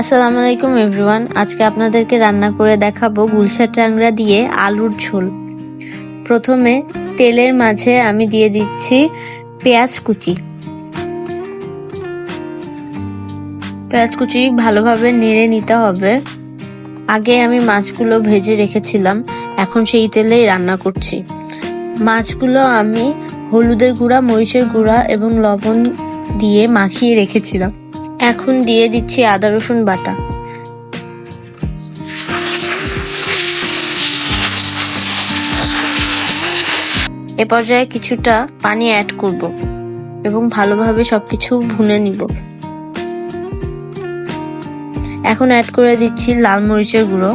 আসসালামু আলাইকুম এভরিওয়ান আজকে আপনাদেরকে রান্না করে দেখাবো গুলশা ট্যাংরা দিয়ে আলুর ঝোল। প্রথমে তেলের মাঝে আমি দিয়ে দিচ্ছি পেঁয়াজ কুচি। পেঁয়াজ কুচি ভালোভাবে নেড়ে নিতে হবে। আগে আমি মাছগুলো ভেজে রেখেছিলাম, এখন সেই তেলেই রান্না করছি। মাছগুলো আমি হলুদের গুঁড়া, মরিচের গুঁড়া এবং লবণ দিয়ে মাখিয়ে রেখেছিলাম। এখন দিয়ে দিচ্ছি আদা রসুন বাটা। এ পর্যায়ে কিছুটা পানি অ্যাড করব এবং ভালোভাবে সবকিছু ভুনে নিব। এখন অ্যাড করে দিচ্ছি লাল মরিচের গুঁড়ো।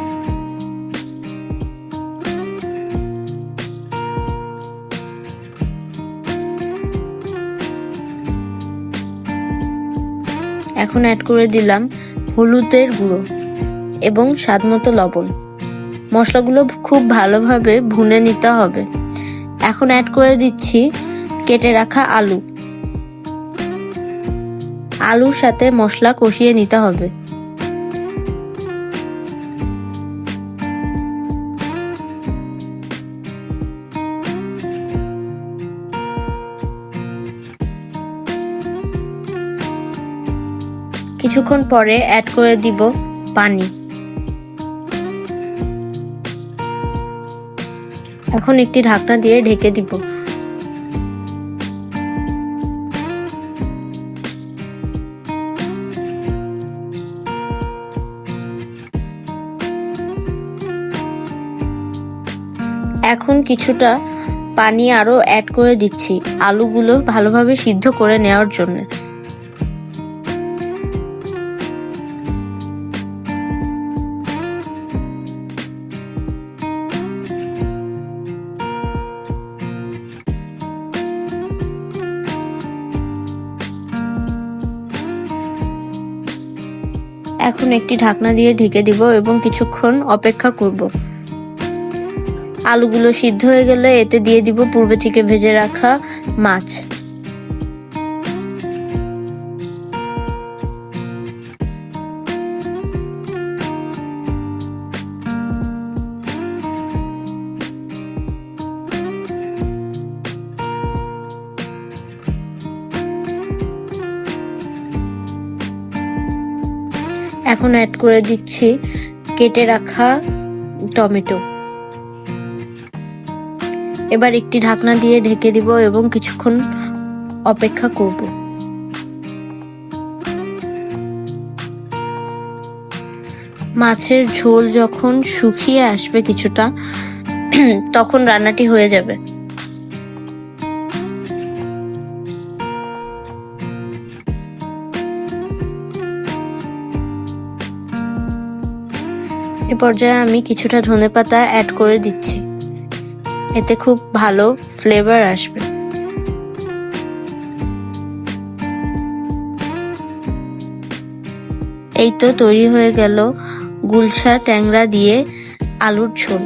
এখন অ্যাড করে দিলাম হলুদের গুঁড়ো এবং স্বাদমতো লবণ। মশলাগুলো খুব ভালোভাবে ভুনে নিতে হবে। এখন অ্যাড করে দিচ্ছি কেটে রাখা আলু। আলুর সাথে মশলা কষিয়ে নিতে হবে। কিছুক্ষণ পরে অ্যাড করে দিব পানি। এখন একটি ঢাকনা দিয়ে ঢেকে দিব। এখন কিছুটা পানি আরও অ্যাড করে দিচ্ছি, আলুগুলো ভালোভাবে সিদ্ধ করে নেওয়ার জন্য। এখন একটি ঢাকনা দিয়ে ঢেকে দিব এবং কিছুক্ষণ অপেক্ষা করব। আলুগুলো সিদ্ধ হয়ে গেলে এতে দিয়ে দিব পূর্বে থেকে ভেজে রাখা মাছ। এখন অ্যাড করে দিচ্ছি কেটে রাখা টমেটো। এবার একটি ঢাকনা দিয়ে ঢেকে দিব এবং কিছুক্ষণ অপেক্ষা করব। মাছের ঝোল যখন শুকিয়ে আসবে কিছুটা, তখন রান্নাটি হয়ে যাবে। এ পর্যায়ে আমি কিছুটা ধনে পাতা অ্যাড করে দিচ্ছি। এতে খুব ভালো ফ্লেভার আসবে। এই তো তৈরি হয়ে গেল গুলশা ট্যাংরা দিয়ে আলুর ঝোল।